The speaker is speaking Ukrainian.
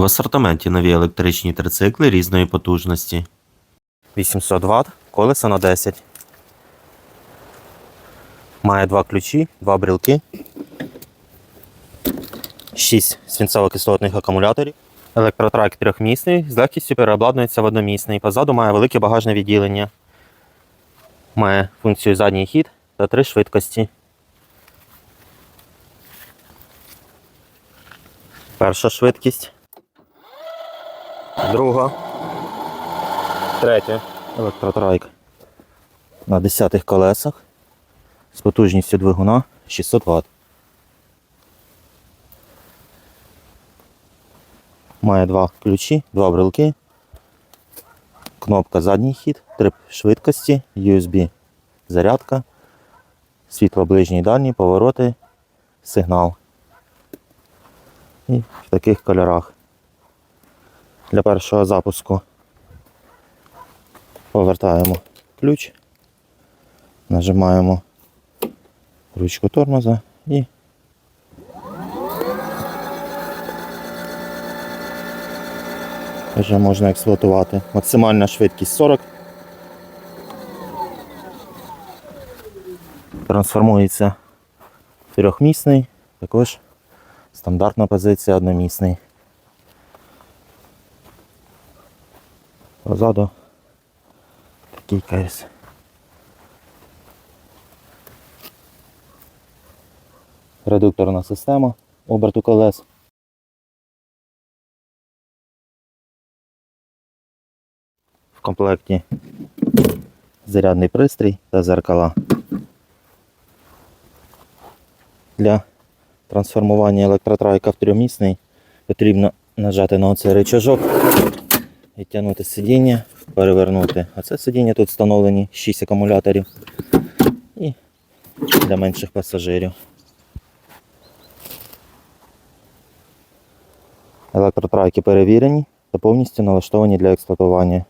В асортименті нові електричні трицикли різної потужності. 800 Вт, колеса на 10. Має два ключі, два брілки, 6 свинцово-кислотних акумуляторів. Електротрак трьохмісний, з легкістю переобладнується в одномісний. Позаду має велике багажне відділення. Має функцію задній хід та три швидкості. Перша швидкість. Друга. Третя. Електротрайк на 10 колесах з потужністю двигуна 600 Вт. Має два ключі, два брелки, кнопка задній хід, три швидкості, USB зарядка, світло ближній дальній, повороти, сигнал. І в таких кольорах. Для першого запуску повертаємо ключ, нажимаємо ручку тормоза і вже можна експлуатувати. Максимальна швидкість 40. Трансформується трьохмісний, також стандартна позиція одномісний. Позаду такий кейс. Редукторна система оберту колес. В комплекті зарядний пристрій та зеркала. Для трансформування електротрайка в трьохмісний потрібно нажати на оцей рычажок, відтягнути сидіння, перевернути. А це сидіння тут встановлені 6 акумуляторів і для менших пасажирів. Електротрайки перевірені та повністю налаштовані для експлуатування.